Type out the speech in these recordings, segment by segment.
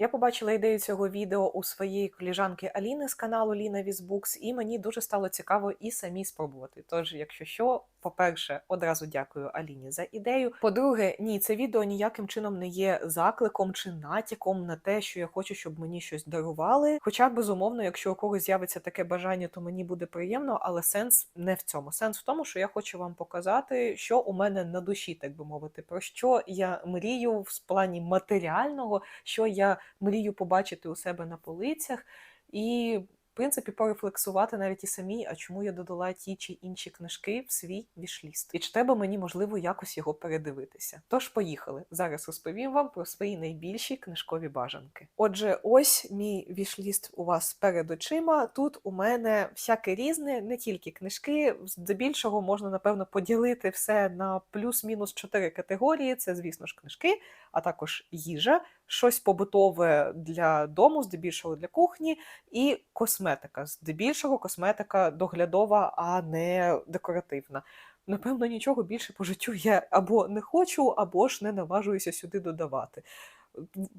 Я побачила ідею цього відео у своєї коліжанки Аліни з каналу Ліна Візбукс, і мені дуже стало цікаво і самі спробувати. Тож, якщо що, по-перше, одразу дякую Аліні за ідею. По-друге, ні, це відео ніяким чином не є закликом чи натяком на те, що я хочу, щоб мені щось дарували. Хоча, безумовно, якщо у когось з'явиться таке бажання, то мені буде приємно, але сенс не в цьому. Сенс в тому, що я хочу вам показати, що у мене на душі, так би мовити, про що я мрію в плані матеріального, що я мрію побачити у себе на полицях, і, принципі, порефлексувати навіть і самі, а чому я додала ті чи інші книжки в свій вішліст. І чи треба мені можливо якось його передивитися? Тож поїхали. Зараз розповім вам про свої найбільші книжкові бажанки. Отже, ось мій вішліст у вас перед очима. Тут у мене всяке різне, не тільки книжки. Здебільшого можна, напевно, поділити все на плюс-мінус чотири категорії. Це, звісно ж, книжки, а також їжа, щось побутове для дому, здебільшого для кухні, і косметика. Здебільшого косметика доглядова, а не декоративна. Напевно, нічого більше по життю я або не хочу, або ж не наважуюся сюди додавати.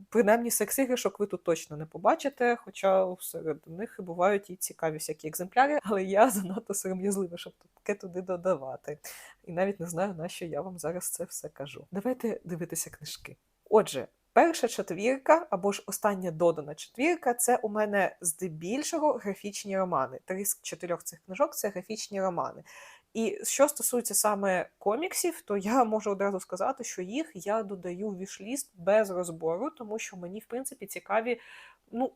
Принаймні, секс-іграшок ви тут точно не побачите, хоча серед них бувають і цікаві всякі екземпляри, але я занадто сором'язлива, щоб таке туди додавати. І навіть не знаю, на що я вам зараз це все кажу. Давайте дивитися книжки. Отже, перша четвірка або ж остання додана четвірка це у мене здебільшого графічні романи. Три з чотирьох цих книжок це графічні романи. І що стосується саме коміксів, то я можу одразу сказати, що їх я додаю в вішліст без розбору, тому що мені, в принципі, цікаві, ну,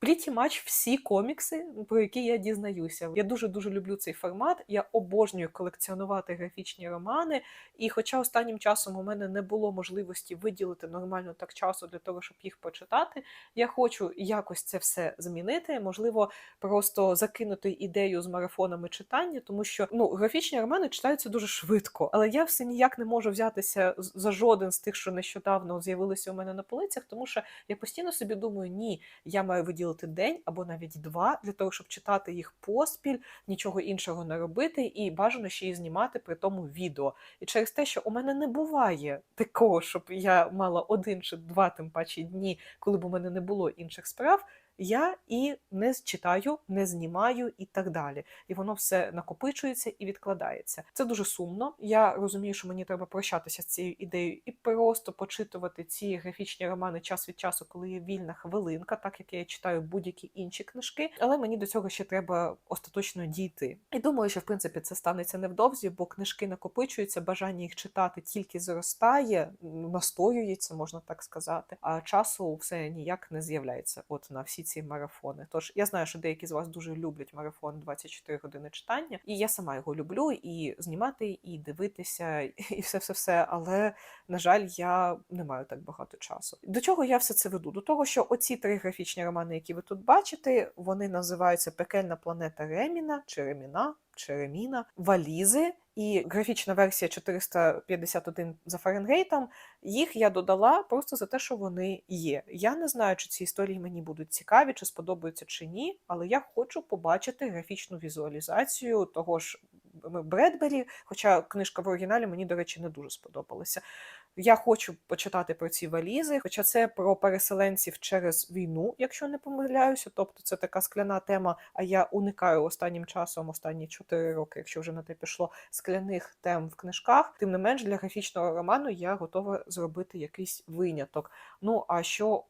pretty much всі комікси, про які я дізнаюся. Я дуже-дуже люблю цей формат. Я обожнюю колекціонувати графічні романи. І хоча останнім часом у мене не було можливості виділити нормально так часу для того, щоб їх почитати, я хочу якось це все змінити. Можливо, просто закинути ідею з марафонами читання, тому що ну, графічні романи читаються дуже швидко, але я все ніяк не можу взятися за жоден з тих, що нещодавно з'явилися у мене на полицях, тому що я постійно собі думаю, ні, я маю виділити день або навіть два для того, щоб читати їх поспіль, нічого іншого не робити, і бажано ще й знімати при тому відео. І через те, що у мене не буває такого, щоб я мала один чи два, тим паче дні, коли б у мене не було інших справ. Я і не читаю, не знімаю і так далі. І воно все накопичується і відкладається. Це дуже сумно. Я розумію, що мені треба прощатися з цією ідеєю і просто почитувати ці графічні романи час від часу, коли є вільна хвилинка, так як я читаю будь-які інші книжки. Але мені до цього ще треба остаточно дійти. І думаю, що в принципі це станеться невдовзі, бо книжки накопичуються, бажання їх читати тільки зростає, настоюється, можна так сказати. А часу все ніяк не з'являється. От на всі ці марафони. Тож я знаю, що деякі з вас дуже люблять марафон 24 години читання, і я сама його люблю і знімати, і дивитися, і все, все, все. Але на жаль, я не маю так багато часу. До чого я все це веду? До того, що оці три графічні романи, які ви тут бачите, вони називаються Пекельна планета Реміна чи Реміна. Чи Реміна, валізи і графічна версія 451 за Фаренгейтом. Їх я додала просто за те, що вони є. Я не знаю, чи ці історії мені будуть цікаві, чи сподобаються чи ні, але я хочу побачити графічну візуалізацію того ж Бредбері, хоча книжка в оригіналі мені, до речі, не дуже сподобалася. Я хочу почитати про ці валізи, хоча це про переселенців через війну, якщо не помиляюся. Тобто це така скляна тема. А я уникаю останнім часом, останні 4 роки, якщо вже на те пішло, скляних тем в книжках. Тим не менш, для графічного роману я готова зробити якийсь виняток. Ну а що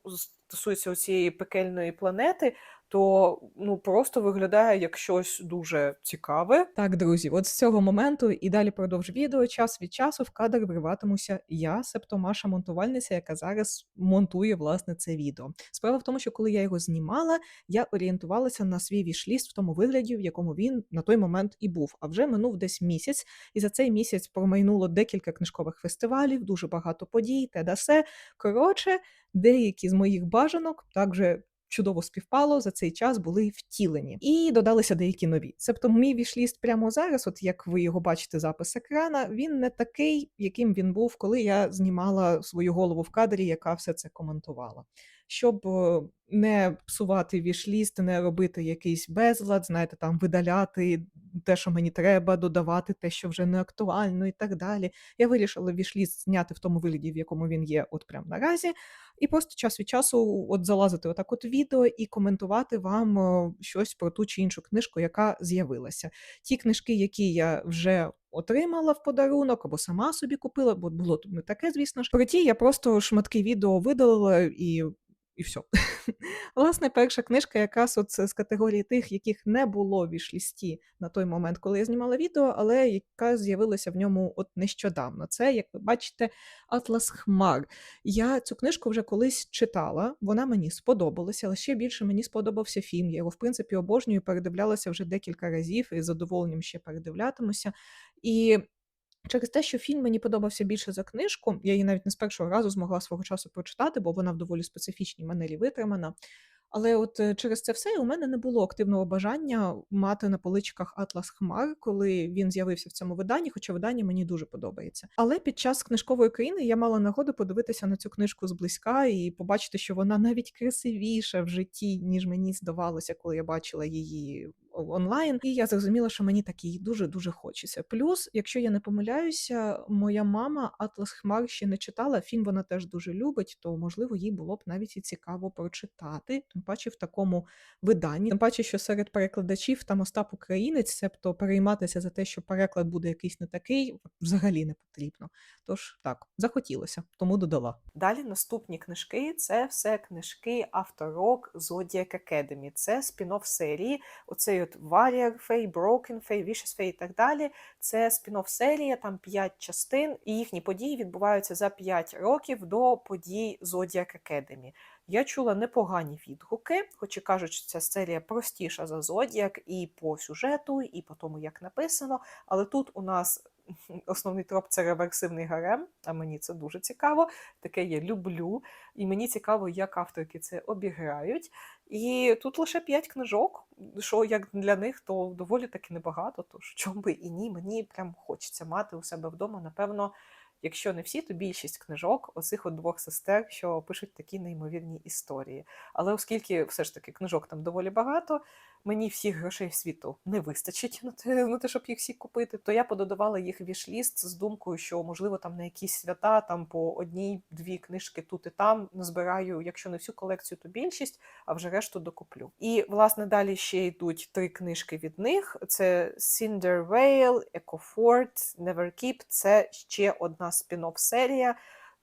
стосується цієї пекельної планети, то ну просто виглядає як щось дуже цікаве. Так, друзі, от з цього моменту і далі продовж відео час від часу в кадр вриватимуся я, себто Маша монтувальниця, яка зараз монтує власне це відео. Справа в тому, що коли я його знімала, я орієнтувалася на свій вішліст в тому вигляді, в якому він на той момент і був. А вже минув десь місяць, і за цей місяць промайнуло декілька книжкових фестивалів, дуже багато подій, те да се. Коротше, деякі з моїх бажанок також чудово співпало за цей час були втілені, і додалися деякі нові. Себто, мій вішліст прямо зараз, от як ви його бачите, запис екрана, він не такий, яким він був, коли я знімала свою голову в кадрі, яка все це коментувала. Щоб е, не псувати вішліст, не робити якийсь безлад, знаєте, там видаляти те, що мені треба, додавати те, що вже не актуально, і так далі. Я вирішила вішліст зняти в тому вигляді, в якому він є, от прямо наразі. і просто час від часу от залазити отак от відео і коментувати вам е, щось про ту чи іншу книжку, яка з'явилася. Ті книжки, які я вже отримала в подарунок або сама собі купила, бо було тут не таке, звісно ж. Про ті я просто шматки відео видалила і. І все. Власне, перша книжка якраз от з категорії тих, яких не було в вішлісті на той момент, коли я знімала відео, але яка з'явилася в ньому от нещодавно. Це, як ви бачите, Атлас Хмар. Я цю книжку вже колись читала, вона мені сподобалася, але ще більше мені сподобався фільм. Я його, в принципі, обожнюю, передивлялася вже декілька разів і задоволенням ще передивлятимуся. І Через те, що фільм мені подобався більше за книжку, я її навіть не з першого разу змогла свого часу прочитати, бо вона в доволі специфічній манері витримана. Але от е, через це все у мене не було активного бажання мати на поличках Атлас Хмар, коли він з'явився в цьому виданні, хоча видання мені дуже подобається. Але під час книжкової країни я мала нагоду подивитися на цю книжку зблизька і побачити, що вона навіть красивіша в житті, ніж мені здавалося, коли я бачила її онлайн. І я зрозуміла, що мені такий дуже дуже хочеться. Плюс, якщо я не помиляюся, моя мама Атлас Хмар ще не читала. Фільм вона теж дуже любить, то можливо їй було б навіть і цікаво прочитати. Тим паче в такому виданні. Тим паче, що серед перекладачів там Остап Українець, себто перейматися за те, що переклад буде якийсь не такий, взагалі не потрібно. Тож так, захотілося, тому додала. Далі наступні книжки це все книжки авторок Zodiac Academy. Це спін-офф серії. Оцей от Warrior Fae, Broken Fae, Vicious Fae і так далі. Це спін-офф серія, там 5 частин, і їхні події відбуваються за 5 років до подій Zodiac Academy. Я чула непогані відгуки, хоч і кажуть, що ця серія простіша за Зодіак і по сюжету, і по тому, як написано. Але тут у нас основний троп це реверсивний гарем, а мені це дуже цікаво. Таке я люблю. І мені цікаво, як авторки це обіграють. І тут лише п'ять книжок, що як для них, то доволі таки небагато. Тож чому би і ні, мені прям хочеться мати у себе вдома, напевно. Якщо не всі, то більшість книжок оцих от двох сестер, що пишуть такі неймовірні історії. Але оскільки все ж таки книжок там доволі багато, мені всіх грошей світу не вистачить на те, на те, щоб їх всі купити, то я пододавала їх вішліст з думкою, що можливо там на якісь свята, там по одній-дві книжки тут і там назбираю, якщо не всю колекцію, то більшість, а вже решту докуплю. І власне далі ще йдуть три книжки від них: це Cinder Vale, Echo Fort, Never Keep. Це ще одна спін-офф серія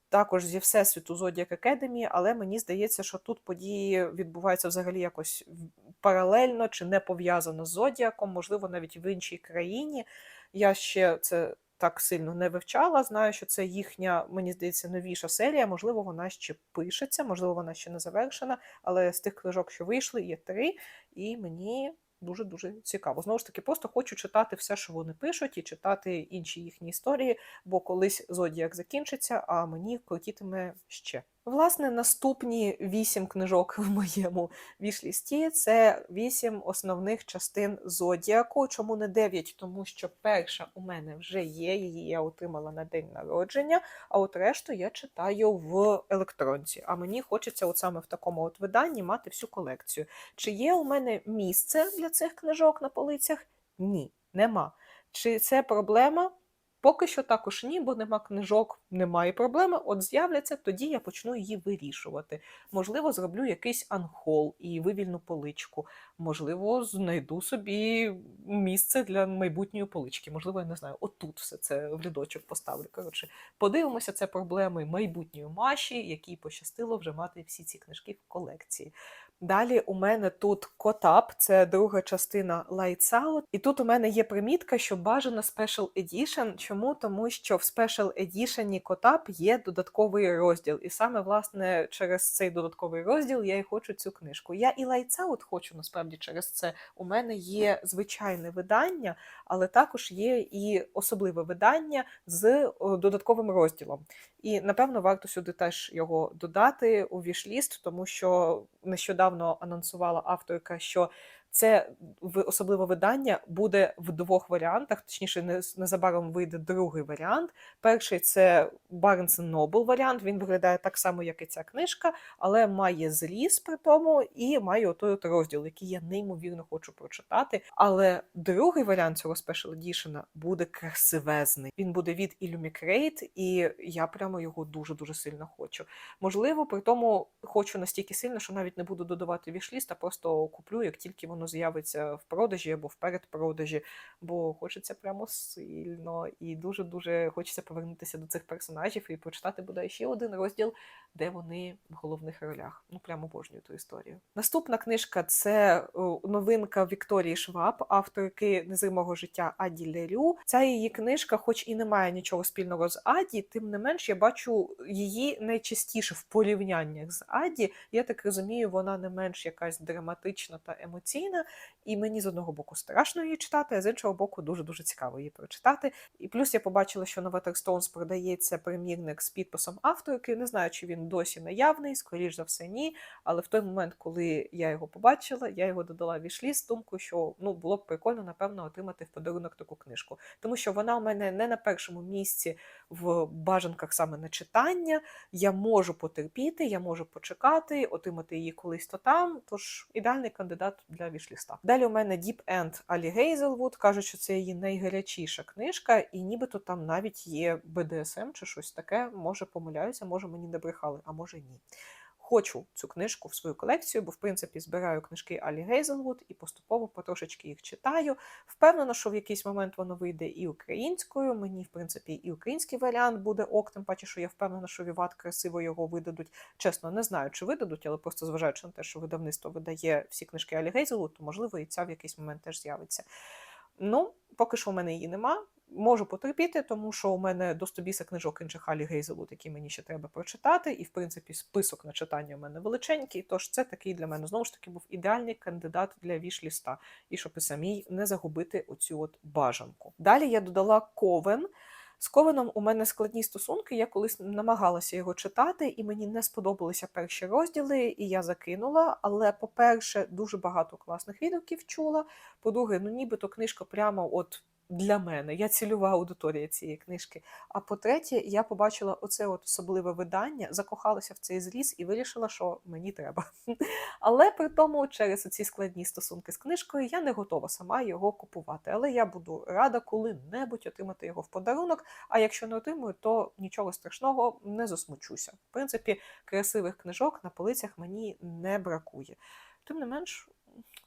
також зі Всесвіту Зодіак Академії, але мені здається, що тут події відбуваються взагалі якось паралельно чи не пов'язано з Зодіаком, можливо, навіть в іншій країні. Я ще це так сильно не вивчала. Знаю, що це їхня, мені здається, новіша серія. Можливо, вона ще пишеться, можливо, вона ще не завершена, але з тих книжок, що вийшли, є три, і мені дуже-дуже цікаво. Знову ж таки, просто хочу читати все, що вони пишуть, і читати інші їхні історії, бо колись Зодіак закінчиться, а мені крутітиме ще. Власне, наступні вісім книжок в моєму вішлісті це вісім основних частин зодіаку. Чому не дев'ять? Тому що перша у мене вже є, її я отримала на день народження, а от решту я читаю в електронці. А мені хочеться, от саме в такому от виданні, мати всю колекцію. Чи є у мене місце для цих книжок на полицях? Ні, нема. Чи це проблема? Поки що також ні, бо нема книжок, немає проблеми. От з'являться, тоді я почну її вирішувати. Можливо, зроблю якийсь анхол і вивільну поличку. Можливо, знайду собі місце для майбутньої полички. Можливо, я не знаю, отут все це в рядочок поставлю. Коротше, подивимося, це проблеми майбутньої маші, якій пощастило вже мати всі ці книжки в колекції. Далі у мене тут Котап, це друга частина Lights Out. І тут у мене є примітка, що бажана Special Edition. Чому? Тому що в Special Edition Котап є додатковий розділ. І саме, власне, через цей додатковий розділ я і хочу цю книжку. Я і Lights Out хочу насправді через це. У мене є звичайне видання, але також є і особливе видання з додатковим розділом. І напевно варто сюди теж його додати у вішліст, тому що нещодавно анонсувала авторка, що Це особливе видання буде в двох варіантах, точніше, незабаром вийде другий варіант. Перший це Barnes Noble варіант. Він виглядає так само, як і ця книжка, але має зріз при тому і має отой от розділ, який я неймовірно хочу прочитати. Але другий варіант цього Special Edition буде красивезний. Він буде від Illumicrate, і я прямо його дуже дуже сильно хочу. Можливо, при тому хочу настільки сильно, що навіть не буду додавати вішліст, а просто куплю, як тільки воно з'явиться в продажі або в передпродажі, бо хочеться прямо сильно і дуже дуже хочеться повернутися до цих персонажів і прочитати бодай ще один розділ, де вони в головних ролях. Ну прямо обожнюю ту історію. Наступна книжка це новинка Вікторії Шваб, авторки незримого життя Аді Лерю. Ця її книжка, хоч і не має нічого спільного з Аді, тим не менш я бачу її найчастіше в порівняннях з Аді. Я так розумію, вона не менш якась драматична та емоційна, і мені з одного боку страшно її читати, а з іншого боку, дуже дуже цікаво її прочитати. І плюс я побачила, що на Waterstones продається примірник з підписом авторки. Не знаю, чи він досі наявний, скоріш за все, ні. Але в той момент, коли я його побачила, я його додала в вішліст з думкою, що ну було б прикольно, напевно, отримати в подарунок таку книжку. Тому що вона у мене не на першому місці в бажанках саме на читання. Я можу потерпіти, я можу почекати, отримати її колись то там. Тож ідеальний кандидат для вішліста. Далі у мене Deep End Алі Гейзелвуд. Кажуть, що це її найгарячіша книжка, і нібито там навіть є БДСМ чи щось таке. Може помиляюся, може мені не брехали, а може ні. Хочу цю книжку в свою колекцію, бо в принципі збираю книжки Алі Гейзелвуд і поступово потрошечки їх читаю. Впевнена, що в якийсь момент воно вийде і українською. Мені, в принципі, і український варіант буде ок, тим паче, що я впевнена, що Віват красиво його видадуть. Чесно, не знаю, чи видадуть, але просто зважаючи на те, що видавництво видає всі книжки Алі Гейзелвуд, то можливо і ця в якийсь момент теж з'явиться. Ну, поки що в мене її нема. Можу потерпіти, тому що у мене до 100 біса книжок інших Алі Гейзелут, які мені ще треба прочитати, і в принципі список на читання у мене величенький. Тож це такий для мене знову ж таки був ідеальний кандидат для вішліста, і щоб і самій не загубити оцю от бажанку. Далі я додала ковен. З Ковеном у мене складні стосунки. Я колись намагалася його читати, і мені не сподобалися перші розділи, і я закинула. Але, по-перше, дуже багато класних відгуків чула. По-друге, ну нібито книжка прямо от для мене. Я цільова аудиторія цієї книжки. А по-третє, я побачила оце от особливе видання, закохалася в цей зріз і вирішила, що мені треба. Але при тому, через ці складні стосунки з книжкою, я не готова сама його купувати. Але я буду рада коли-небудь отримати його в подарунок. А якщо не отримую, то нічого страшного не засмучуся. В принципі, красивих книжок на полицях мені не бракує. Тим не менш,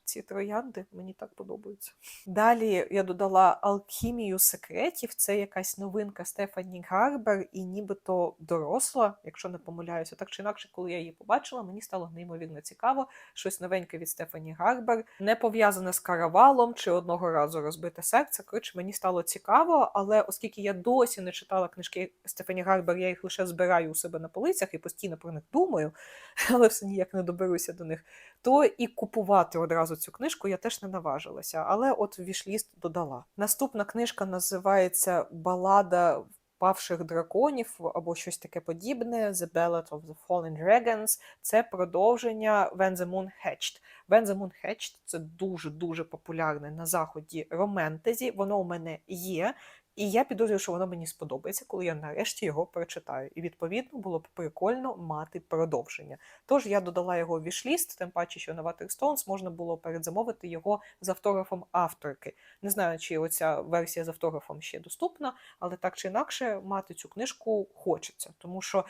ці троянди мені так подобаються. Далі я додала алхімію секретів. Це якась новинка Стефані Гарбер, і нібито доросла, якщо не помиляюся. Так чи інакше, коли я її побачила, мені стало неймовірно цікаво. Щось новеньке від Стефані Гарбер, не пов'язане з каравалом чи одного разу розбите серце. Коротше, мені стало цікаво, але оскільки я досі не читала книжки Стефані Гарбер, я їх лише збираю у себе на полицях і постійно про них думаю, але все ніяк не доберуся до них. То і купувати одразу цю книжку я теж не наважилася, але от вішліст додала. Наступна книжка називається Балада впавших драконів або щось таке подібне. The Ballad of the Fallen Dragons. Це продовження When the Moon Hatched. When the Moon Hatched – це дуже-дуже популярне на заході романтезі. Воно у мене є. І я підозрюю, що воно мені сподобається, коли я нарешті його прочитаю. І відповідно було б прикольно мати продовження. Тож я додала його в вішліст, тим паче, що на Stones можна було передзамовити його з автографом авторки. Не знаю, чи оця версія з автографом ще доступна, але так чи інакше мати цю книжку хочеться, тому що.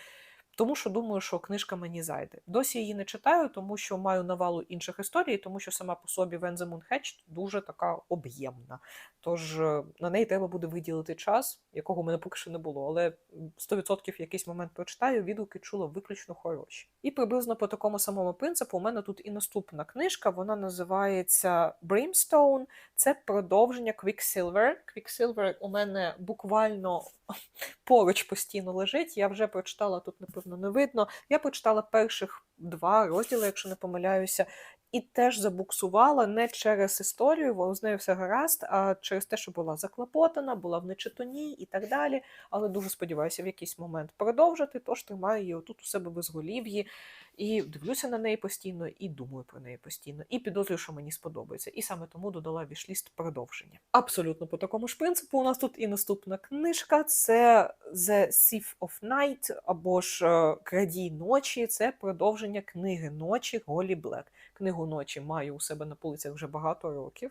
Тому що думаю, що книжка мені зайде. Досі її не читаю, тому що маю навалу інших історій, тому що сама по собі Moon Hatched дуже така об'ємна. Тож е, на неї треба буде виділити час, якого в мене поки що не було. Але 100% в якийсь момент прочитаю, відгуки чула виключно хороші. І приблизно по такому самому принципу у мене тут і наступна книжка. Вона називається Brimstone. Це продовження Quicksilver. Quicksilver у мене буквально поруч постійно лежить. Я вже прочитала тут, напевно, не видно. Я прочитала перших два розділи, якщо не помиляюся. І теж забуксувала не через історію, бо з нею все гаразд, а через те, що була заклопотана, була в нечитоні і так далі. Але дуже сподіваюся, в якийсь момент продовжити, тож тримаю її отут у себе в ізголів'ї. І дивлюся на неї постійно, і думаю про неї постійно, і підозрюю, що мені сподобається. І саме тому додала вішліст продовження. Абсолютно по такому ж принципу. У нас тут і наступна книжка: це The Thief of Night або ж е, Крадій ночі. Це продовження книги ночі Голі Блек. Книгу ночі маю у себе на полицях вже багато років.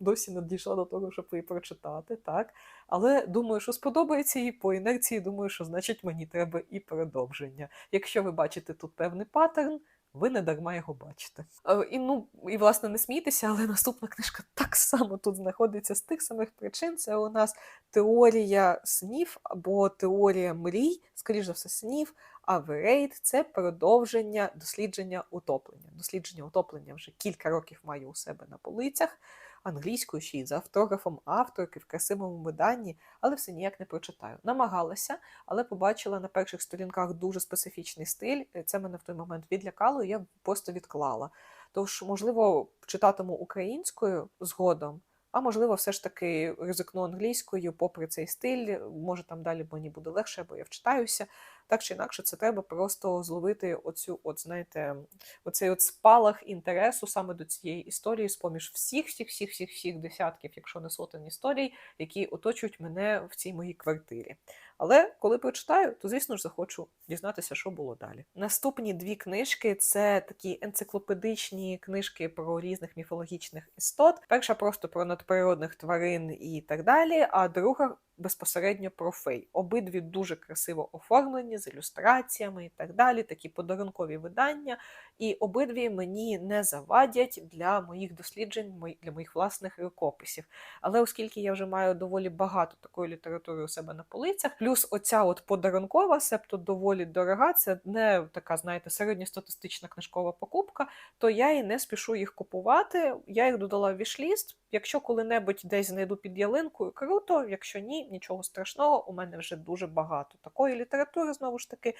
Досі не дійшла до того, щоб її прочитати, так. Але думаю, що сподобається їй по інерції. Думаю, що значить мені треба і продовження. Якщо ви бачите тут певний паттерн, ви не дарма його бачите. Е, І ну і власне не смійтеся, але наступна книжка так само тут знаходиться з тих самих причин. Це у нас теорія снів або теорія мрій, скоріш за все, снів. А Верейд це продовження дослідження утоплення. Дослідження утоплення вже кілька років маю у себе на полицях, англійською ще й з автографом авторки в красивому виданні, але все ніяк не прочитаю. Намагалася, але побачила на перших сторінках дуже специфічний стиль. Е, Це мене в той момент відлякало, і я просто відклала. Тож, можливо, читатиму українською згодом, а можливо, все ж таки ризикну англійською, попри цей стиль. Може, там далі мені буде легше, бо я вчитаюся. Так чи інакше, це треба просто зловити оцю, от знаєте, оцей от спалах інтересу саме до цієї історії, з поміж всіх, всіх, всіх, всіх, всіх десятків, якщо не сотень історій, які оточують мене в цій моїй квартирі. Але коли прочитаю, то звісно ж захочу дізнатися, що було далі. Наступні дві книжки це такі енциклопедичні книжки про різних міфологічних істот. Перша просто про надприродних тварин і так далі, а друга безпосередньо про фей. Обидві дуже красиво оформлені з ілюстраціями і так далі, такі подарункові видання. І обидві мені не завадять для моїх досліджень, для моїх власних рукописів. Але оскільки я вже маю доволі багато такої літератури у себе на полицях, плюс оця от подарункова, себто доволі дорога, це не така, знаєте, середньостатистична книжкова покупка, то я і не спішу їх купувати. Я їх додала в вішліст. Якщо коли-небудь десь знайду під ялинкою, круто. Якщо ні, нічого страшного. У мене вже дуже багато такої літератури, знову ж таки.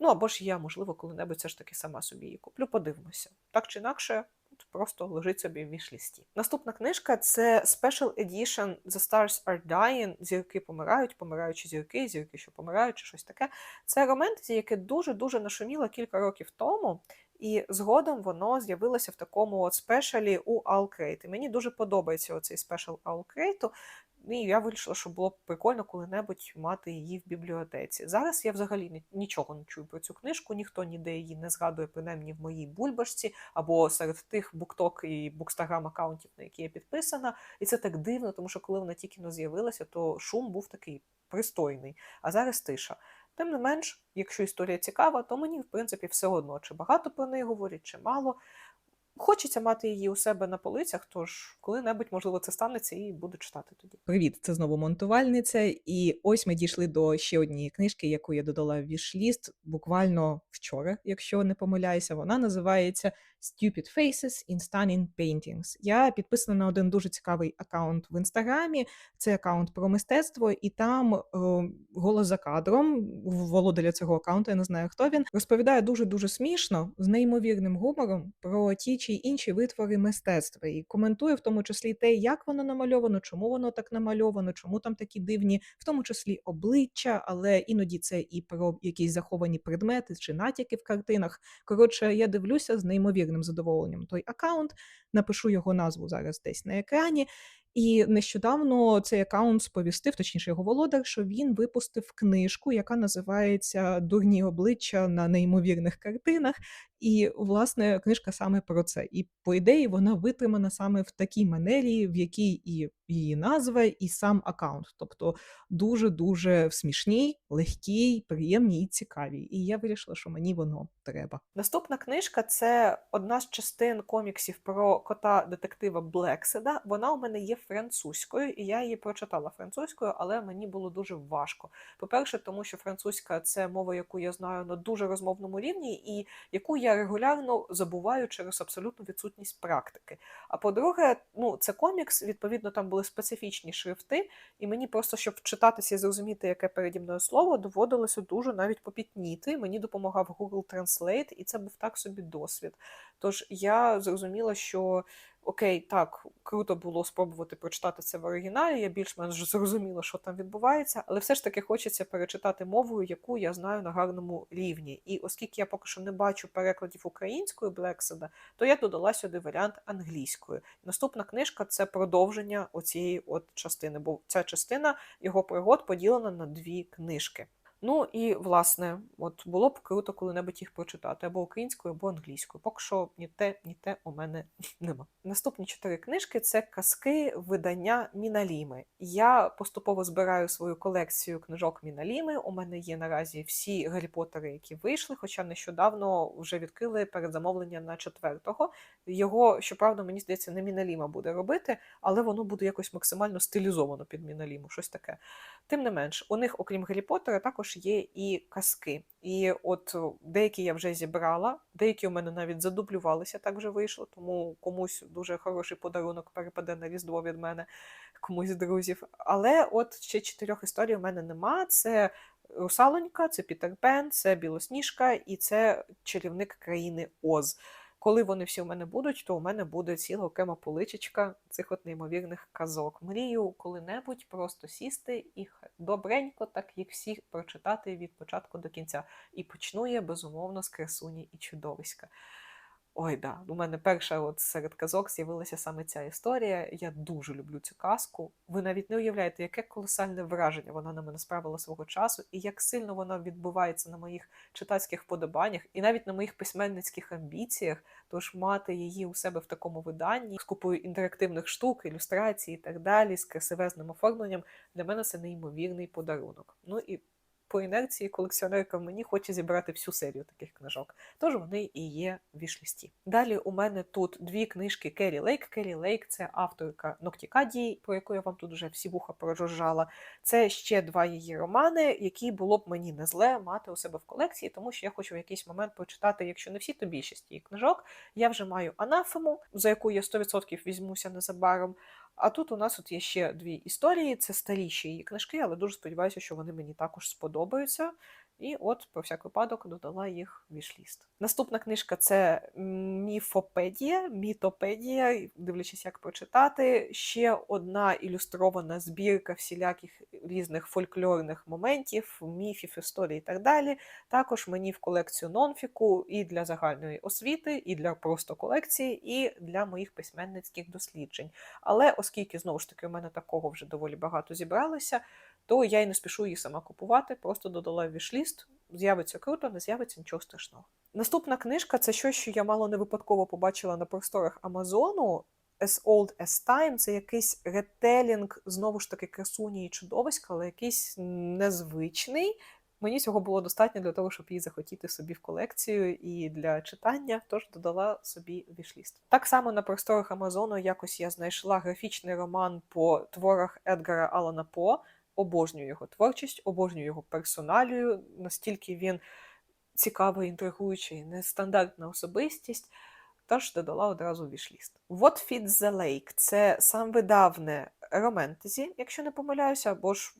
Ну або ж я, можливо, коли-небудь все ж таки сама собі її куплю, подивимося. Так чи інакше, просто лежить собі в вішлісті. Наступна книжка це Special Edition The Stars Are Dying. Зірки помирають, помираючі зірки, зірки, що помирають, чи щось таке. Це романтизі, яке дуже-дуже нашуміло кілька років тому. І згодом воно з'явилося в такому от спешалі у Алкрейт. І мені дуже подобається оцей спешл Алкрейту. І я вирішила, що було б прикольно коли-небудь мати її в бібліотеці. Зараз я взагалі нічого не чую про цю книжку, ніхто ніде її не згадує, принаймні в моїй бульбашці, або серед тих букток і букстаграм аккаунтів, на які я підписана. І це так дивно, тому що коли вона тільки но з'явилася, то шум був такий пристойний, а зараз тиша. Тим не менш, якщо історія цікава, то мені, в принципі, все одно, чи багато про неї говорять, чи мало. Хочеться мати її у себе на полицях, тож коли-небудь, можливо, це станеться і буду читати тоді. Привіт, це знову монтувальниця. І ось ми дійшли до ще однієї книжки, яку я додала в вішліст буквально вчора, якщо не помиляюся. Вона називається Stupid Faces in Stunning Paintings. Я підписана на один дуже цікавий аккаунт в інстаграмі. Це аккаунт про мистецтво, і там е, голос за кадром володаря цього аккаунту, я не знаю, хто він, розповідає дуже дуже смішно, з неймовірним гумором про ті чи інші витвори мистецтва і коментує в тому числі те, як воно намальовано, чому воно так намальовано, чому там такі дивні, в тому числі обличчя, але іноді це і про якісь заховані предмети чи натяки в картинах. Коротше, я дивлюся з неймовірним задоволенням той аккаунт, напишу його назву зараз десь на екрані. І нещодавно цей аккаунт сповістив, точніше його володар, що він випустив книжку, яка називається Дурні обличчя на неймовірних картинах. І, власне, книжка саме про це. І, по ідеї, вона витримана саме в такій манері, в якій і її назва, і сам аккаунт. Тобто дуже-дуже смішній, легкій, приємній і цікавій. І я вирішила, що мені воно треба. Наступна книжка це одна з частин коміксів про кота детектива Блекседа. Вона у мене є французькою, і я її прочитала французькою, але мені було дуже важко. По-перше, тому що французька це мова, яку я знаю на дуже розмовному рівні, і яку я регулярно забуваю через абсолютну відсутність практики. А по-друге, ну це комікс, відповідно, там були специфічні шрифти, і мені просто, щоб вчитатися і зрозуміти, яке переді мною слово, доводилося дуже навіть попітніти. Мені допомагав Google Translate, і це був так собі досвід. Тож я зрозуміла, що окей, так, круто було спробувати прочитати це в оригіналі. Я більш-менш зрозуміла, що там відбувається, але все ж таки хочеться перечитати мовою, яку я знаю на гарному рівні. І оскільки я поки що не бачу перекладів українською Блекседа, то я додала сюди варіант англійською. Наступна книжка це продовження оцієї от частини, бо ця частина його пригод поділена на дві книжки. Ну і власне, от було б круто коли-небудь їх прочитати або українською, або англійською. Поки що ні те, ні те у мене нема. Наступні чотири книжки це казки видання Міналіми. Я поступово збираю свою колекцію книжок Міналіми. У мене є наразі всі Гаррі Поттери, які вийшли, хоча нещодавно вже відкрили передзамовлення на четвертого. Його, щоправда, мені здається, не Міналіма буде робити, але воно буде якось максимально стилізовано під Міналіму, щось таке. Тим не менш, у них, окрім Гаррі Поттера, також є і казки. І от деякі я вже зібрала, деякі у мене навіть задублювалися, так вже вийшло, тому комусь дуже хороший подарунок перепаде на Різдво від мене, комусь з друзів. Але от ще чотирьох історій у мене нема. Це Русалонька, це Пітер Пен, це Білосніжка і це чарівник країни Оз. Коли вони всі у мене будуть, то у мене буде ціла окрема поличечка цих от неймовірних казок. Мрію коли-небудь просто сісти і добренько, так їх всіх прочитати від початку до кінця. І почну я безумовно з красуні і чудовиська. Ой, да, у мене перша от серед казок з'явилася саме ця історія. Я дуже люблю цю казку. Ви навіть не уявляєте, яке колосальне враження вона на мене справила свого часу, і як сильно вона відбувається на моїх читацьких вподобаннях, і навіть на моїх письменницьких амбіціях. Тож мати її у себе в такому виданні з купою інтерактивних штук, ілюстрацій і так далі, з красивезним оформленням, для мене це неймовірний подарунок. Ну і по інерції колекціонерка мені хоче зібрати всю серію таких книжок. Тож вони і є в вішлісті. Далі у мене тут дві книжки Керрі Лейк. Керрі Лейк це авторка Ноктікадії, про яку я вам тут вже всі вуха прожужжала. Це ще два її романи, які було б мені не зле мати у себе в колекції, тому що я хочу в якийсь момент прочитати, якщо не всі, то більшість її книжок. Я вже маю анафему, за яку я 100% візьмуся незабаром. А тут у нас от є ще дві історії. Це старіші її книжки, але дуже сподіваюся, що вони мені також сподобаються. І от, про всяк випадок, додала їх вішліст. Наступна книжка це Міфопедія, Мітопедія, дивлячись, як прочитати. Ще одна ілюстрована збірка всіляких різних фольклорних моментів, міфів, історій і так далі. Також мені в колекцію нонфіку і для загальної освіти, і для просто колекції, і для моїх письменницьких досліджень. Але оскільки знову ж таки у мене такого вже доволі багато зібралося, то я й не спішу її сама купувати, просто додала вішліст. З'явиться круто, не з'явиться нічого страшного. Наступна книжка це щось, що я мало не випадково побачила на просторах Амазону. As Old as Time це якийсь ретелінг, знову ж таки, красуні і чудовиська, але якийсь незвичний. Мені цього було достатньо для того, щоб її захотіти собі в колекцію і для читання, тож додала собі вішліст. Так само на просторах Амазону якось я знайшла графічний роман по творах Едгара Алана По. Обожнюю його творчість, обожнюю його персоналію, настільки він цікавий, інтригуючий, нестандартна особистість. Тож додала одразу вішліст. What Fits the Lake це сам видавне романтезі, якщо не помиляюся, або ж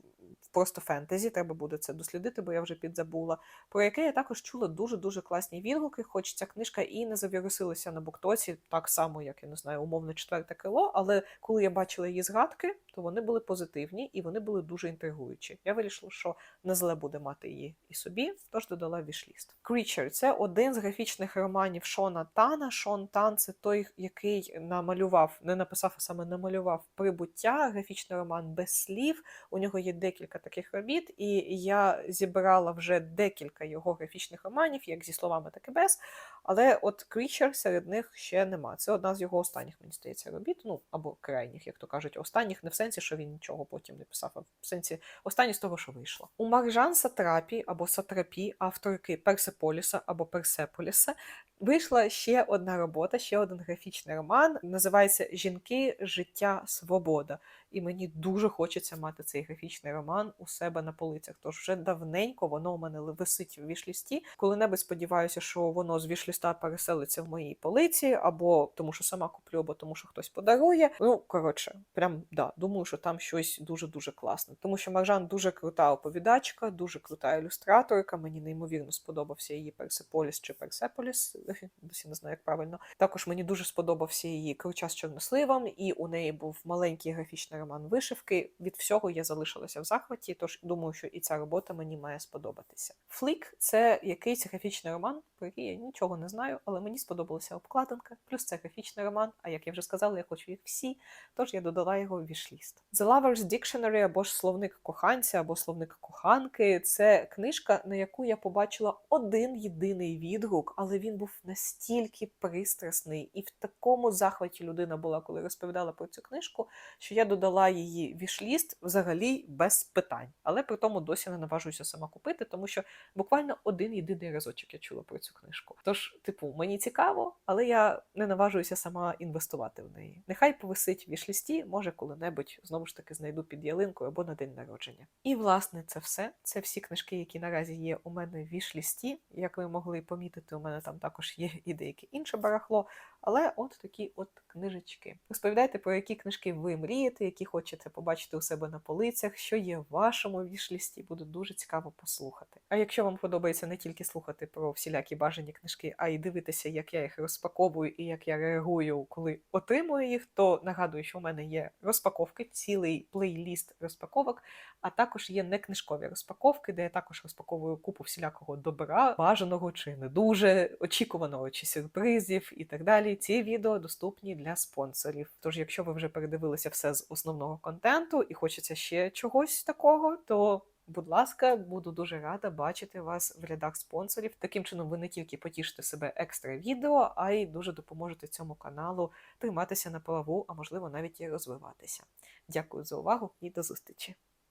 просто фентезі, треба буде це дослідити, бо я вже підзабула, про яке я також чула дуже-дуже класні відгуки, хоч ця книжка і не завірусилася на буктоці, так само, як я не знаю, умовне четверте крило. Але коли я бачила її згадки, то вони були позитивні і вони були дуже інтригуючі. Я вирішила, що не зле буде мати її і собі, тож додала вішліст. Creature – це один з графічних романів Шона Тана. Шон Тан це той, який намалював, не написав, а саме намалював прибуття, графічний роман без слів. У нього є декілька таких робіт, і я зібрала вже декілька його графічних романів, як зі словами, так і без. Але от Creature серед них ще нема. Це одна з його останніх, мені здається, робіт. Ну або крайніх, як то кажуть, останніх не в сенсі, що він нічого потім не писав, а в сенсі останні з того, що вийшло. У Маржан Сатрапі або Сатрапі, авторки Персеполіса або Персеполіса, вийшла ще одна робота, ще один графічний роман. Називається Жінки, життя, свобода. І мені дуже хочеться мати цей графічний роман у себе на полицях. Тож вже давненько воно у мене висить в вішлісті. Коли-небудь сподіваюся, що воно з вішлісту вішліста переселиться в моїй полиці, або тому, що сама куплю, або тому, що хтось подарує. Ну, коротше, прям да, думаю, що там щось дуже-дуже класне. Тому що Маржан дуже крута оповідачка, дуже крута ілюстраторка. Мені неймовірно сподобався її Персеполіс чи Персеполіс. Досі не знаю, як правильно. Також мені дуже сподобався її Круча з чорносливом, і у неї був маленький графічний роман вишивки. Від всього я залишилася в захваті, тож думаю, що і ця робота мені має сподобатися. Флік це якийсь графічний роман, про який я нічого не знаю, але мені сподобалася обкладинка, плюс це графічний роман. А як я вже сказала, я хочу їх всі, тож я додала його в вішліст. The Lover's Dictionary або ж словник коханця, або словник коханки це книжка, на яку я побачила один єдиний відгук, але він був настільки пристрасний, і в такому захваті людина була, коли розповідала про цю книжку, що я додала її вішліст взагалі без питань. Але при тому досі не наважуюся сама купити, тому що буквально один єдиний разочок я чула про цю книжку. Тож, типу, мені цікаво, але я не наважуюся сама інвестувати в неї. Нехай повисить вішлісті, може, коли-небудь знову ж таки знайду під ялинкою або на день народження. І власне це все. Це всі книжки, які наразі є у мене в вішлісті. Як ви могли помітити, у мене там також є і деяке інше барахло. Але от такі от книжечки. Розповідайте, про які книжки ви мрієте, які хочете побачити у себе на полицях, що є в вашому вішлісті. Буде дуже цікаво послухати. А якщо вам подобається не тільки слухати про всілякі бажані книжки, а й дивитися, як я їх розпаковую і як я реагую, коли отримую їх, то нагадую, що у мене є розпаковки, цілий плейліст розпаковок, а також є некнижкові розпаковки, де я також розпаковую купу всілякого добра, бажаного чи не дуже очікуваного, чи сюрпризів і так Ці відео доступні для спонсорів. Тож, якщо ви вже передивилися все з основного контенту і хочеться ще чогось такого, то Будь ласка, буду дуже рада бачити вас в рядах спонсорів. Таким чином, ви не тільки потішите себе екстра відео, а й дуже допоможете цьому каналу триматися на плаву, а можливо навіть і розвиватися. Дякую за увагу і до зустрічі!